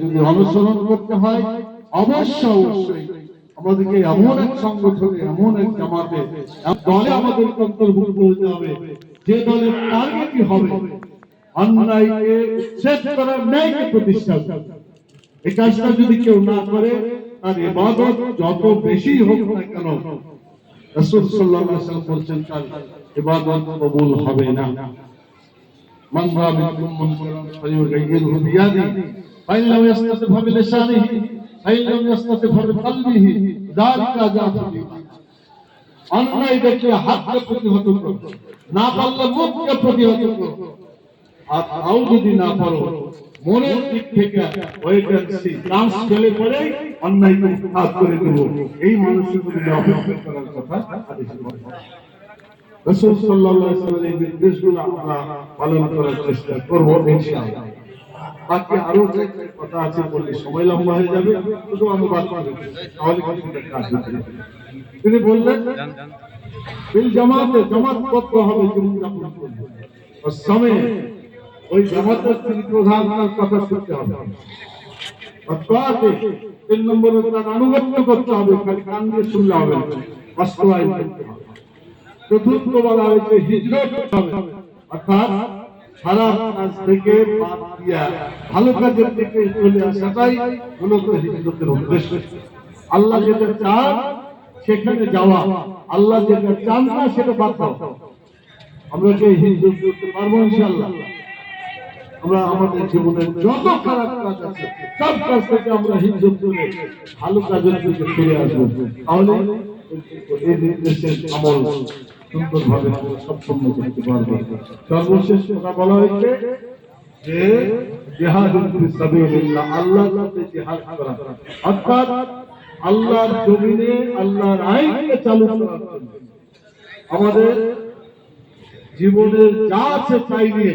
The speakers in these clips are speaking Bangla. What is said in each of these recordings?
যদি অনুসরণ করতে হয়, অবশ্যই আমাদেরকে এমন এক সংগঠনে, এমন এক জামাতে দলে আমাদের অন্তর্ভুক্ত হতে হবে, যে দলের টার্গেটই হবে অন্যায়কে উচ্ছেদ করার ন্যায়কে প্রতিষ্ঠা এই কাজটা যদি কেউ না করে, তার ইবাদত যত বেশি হোক না কেন, রাসূল সাল্লাল্লাহু আলাইহি তার ইবাদত কবুল হবে না। من رأى منكم منكرا فليغيره بيده فإن لم يستطع فبلسانه فإن لم يستطع فبقلبه ذلك أضعف الإيمان অন্যায় দেখলে হাতকে প্রতিহত করো না পারলে মুখকে প্রতিহত করো আর তাও যদি না পারো মনের দিক থেকে ওয়েট অ্যান্ড সি চান্স ফেলে পরে অন্যায়কে উৎখাত করে দেব এই মানুষগুলো অপেক্ষা করার কথা আদেশ করা রসুল ওয়াসাল্লামের এই নির্দেশগুলো আমরা পালন করার চেষ্টা করব ইনশাআল্লাহ। বাকি আরও কথা আছে, বললে সময় লম্বা হয়ে যাবে, শুধু করে তাহলে তিনি বললেন বিল জামাতে জামাত করতে হবে সময়ে ওই জামাতের তিনি প্রধান তার কথা শুনতে হবে। তিন নম্বরে তার আনুগত্য করতে হবে কান দিয়ে শুনলে হবে। বাস্তবায়ন করতে হবে। চতুর্থ বলা হয়েছে হিজরত হবে। অর্থাৎ খারাপ কাজ থেকে বাদ দিয়া ভালো কাজের দিকে চলে আসাটাই মূলত হিজরতের উদ্দেশ্য। আল্লাহ যেটা চান, সেখানে যাওয়া। আল্লাহ যেটা চান না, সেটা বাদ দাও। আমরা কি হিজরত করতে পারব ইনশাআল্লাহ? আমরা আমাদের জীবনের যত খারাপ কাজ আছে, সব কাজ থেকে আমরা হিজরত করে ভালো কাজের দিকে ফিরে আসব। তাহলে এই আমল সুন্দরভাবে সম্পন্ন করতে পারব সর্বশেষ কথা বলা হয়েছে যে করা অর্থাৎ আল্লাহর জমিনে আল্লাহর আইনকে চালু আমাদের জীবনের যা আছে তাই নিয়ে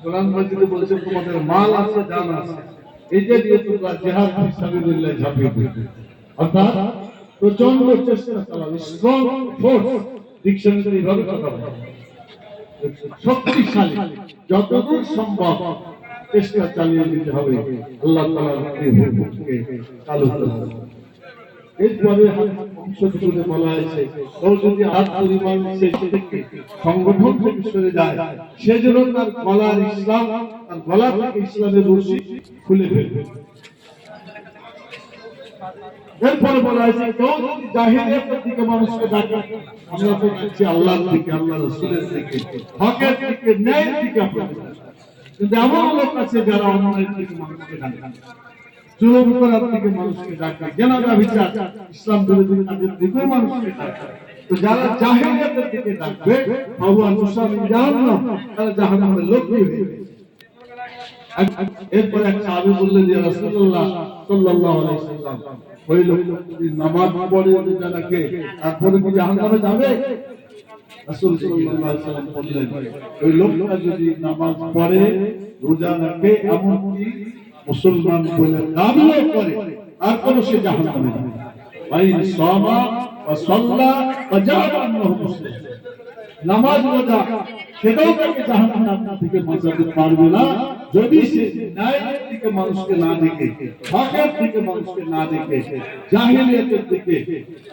কোরআন মাজিদে বলেছে তোমাদের মাল আছে জান আছে এটা যে তোমরা জিহাদ সাবিলিল্লাহ ঝাঁপিয়ে অর্থাৎ প্রচণ্ড চেষ্টা চালাবে স্ট্রং ফোর্স ডিকশনারি ভাবে কথা বলে শক্তিশালী, যতদূর সম্ভব চেষ্টা চালিয়ে দিতে হবে। আল্লাহ হুকুমকে চালু করতে এরপরে বলা হয়েছে ও যদি হাত পরিমাণ সংগঠন থেকে সরে যায়, সে যেন তার গলার ইসলাম, তার গলা থেকে ইসলামের রশি খুলে ফেলবে এরপরে বলা হয়েছে, কেউ যদি জাহিলিয়াতের দিকে মানুষকে ডাকে আমরা দেখছি আল্লাহর দিকে আল্লাহ রসুলের দিকে, হকের দিকে, ন্যায়ের দিকে আপনাদের কিন্তু এমন লোক আছে যারা অন্যায়ের দিকে মানুষকে ডাকে মানুষকে ডাকে ইসলাম বিরোধী কাজের দিকেও মানুষকে ডাকে তো যারা জাহিলিয়াতের দিকে ডাকবে জাহান্নামের লোক হয়ে। এরপর এক সাহাবী বললেন যে রাসূলুল্লাহ সাল্লাল্লাহু আলাইহি সাল্লাম, ওই লোক যদি নামাজ পড়ে রোজা রাখে তারপরে কি জাহান্নামে যাবে? রাসূল সাল্লাল্লাহু আলাইহি সাল্লাম বললেন, ওই লোকটা যদি নামাজ পড়ে, রোজা রাখে, এমনকি মুসলমান বলে দাবিও করে তারপরে সে জাহান্নামে যাবে। ভাই সামা ওয়া সাল্লা ওয়া জাআলা আন্নাহু মুসলিম। নামাজ রোজা সেটাও তাকে জাহান্নাম থেকে বাঁচাতে পারবে না। যদি সে ন্যায়ের দিকে মানুষকে না দেখে হকের দিকে মানুষকে না দেখে, জাহিলিয়াতের দিকে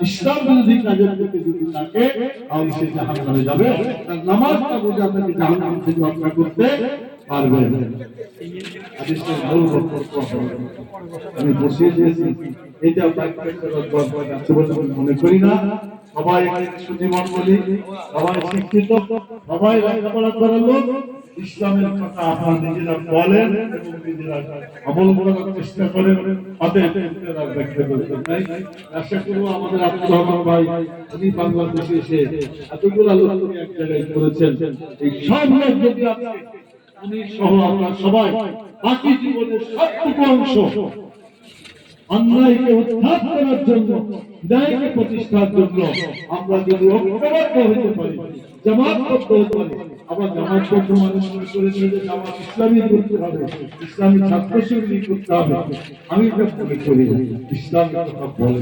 ইসলাম বিরোধী কাজের দিকে যদি থাকে তাহলে সে জাহান্নামে যাবে। আর নামাজটা রোজা তাকে জাহান্নাম থেকে রক্ষা করতে পারবে। আমি বসিয়ে দিয়েছি। এটা মনে করি না। সবাই বলি সবাই শিক্ষিত, সবাই লেখাপড়া করার লোক। ইসলামের কথা আপনারা নিজেরা বলেন এবং নিজেরা আমল করার চেষ্টা করেন। অতএব ব্যাখ্যা করতে নাই আশা করব আমাদের আব্দুর রহমান ভাই, উনি বাংলাদেশে এসে এতগুলো লোক এক জায়গায় করেছেন। এই সব লোক যদি উনি সহ আমরা সবাই, বাকি জীবনের সবটুকু অংশ অন্যায়কে উত্থাপ করার জন্য, ন্যায়কে প্রতিষ্ঠার জন্য আমরা যদি ঐক্যবদ্ধ হতে পারি, জামাতবদ্ধ হতে পারি, আবার জামাতবদ্ধ মানুষ মনে করেছে যে জামাত ইসলামী করতে হবে, ইসলামী ছাত্র শিবির করতে হবে। আমি এটা মনে করি ইসলামের কথা বলে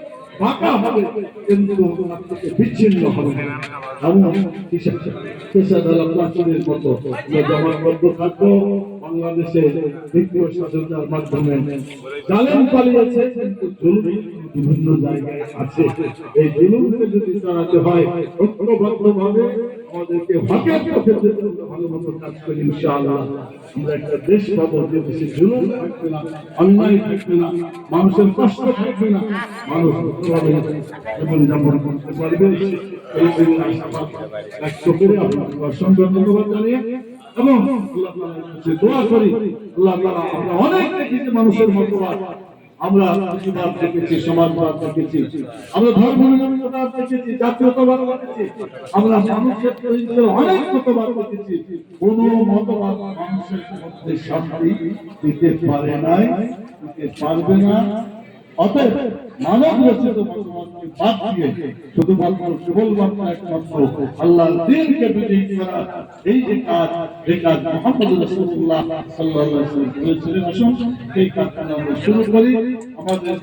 বাঁকা হবে থেকে বিচ্ছিন্ন হবে। এমন পেশাদার সীসা মতো আমরা থাকব, বাংলাদেশে দ্বিতীয় স্বাধীনতার মাধ্যমে জালেম পালিয়েছে বিভিন্ন জায়গায় আছে এই জুলুমকে যদি তাড়াতে হয়, ঐক্যবদ্ধভাবে আমাদেরকে মানুষের কষ্ট থাকবে না, মানুষ ভাবে জীবনযাপন করতে পারবে। এই জন্য আশাবাদ ব্যক্ত করে এবং দোয়া করি, আল্লাহ অনেক মানুষের মতবাদ। আমরা কৃষিবাদ দেখেছি, সমাজবাদ দেখেছি, আমরা ধর্ম নিরপেক্ষতা দেখেছি, জাতীয়তাবাদ দেখেছি, আমরা মানুষের অনেক মতবাদ দেখেছি। কোন মতবাদ মানুষের মধ্যে শান্তি দিতে পারে নাই, দিতে পারবে না। অতএব মানব রচিত মতবাদকে বাদ দিয়ে শুধুমাত্র কেবলমাত্র একমাত্র আল্লাহর দিনকে বিজয়ী করা এই যে কাজ এই কাজ মোহাম্মদ রাসূলুল্লাহ সাল্লাল্লাহু আলাইহি ওয়াসাল্লাম বলেছিলেন আসুন এই কাজটা আমরা শুরু করি। আমাদের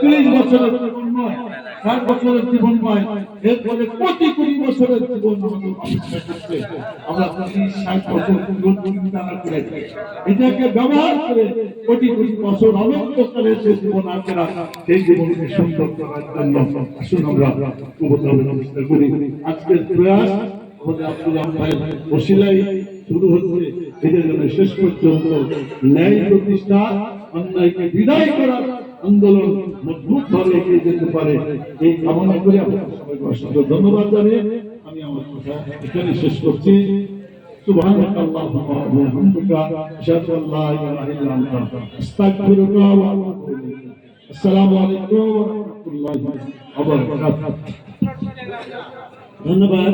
30 বছরের নয় 60 বছরের জীবন নয়, এরপরে কোটি কোটি বছরের জীবন আমরা 30 60 বছর এটাকে ব্যবহার করে কোটি কোটি বছর অনন্তকালের যে জীবন আখেরা সেই জীবনকে সুন্দর করার জন্য আসুন আমরা চেষ্টা করি। আজকের প্রয়াস শেষ পর্যন্ত ন্যায় প্রতিষ্ঠা, অন্যায়কে বিদায় করার আন্দোলন মজবুত ভাবে এগিয়ে যেতে পারে এই কামনা করে আপনাদের সবাইকে অসংখ্য ধন্যবাদ জানিয়ে আমি আমার কথা এখানে শেষ করছি سبحانك اللهم وبحمدك اشهد ان لا اله الا انت استغفرك واتوب اليك السلام عليكم ورحمه الله وبركاته ধন্যবাদ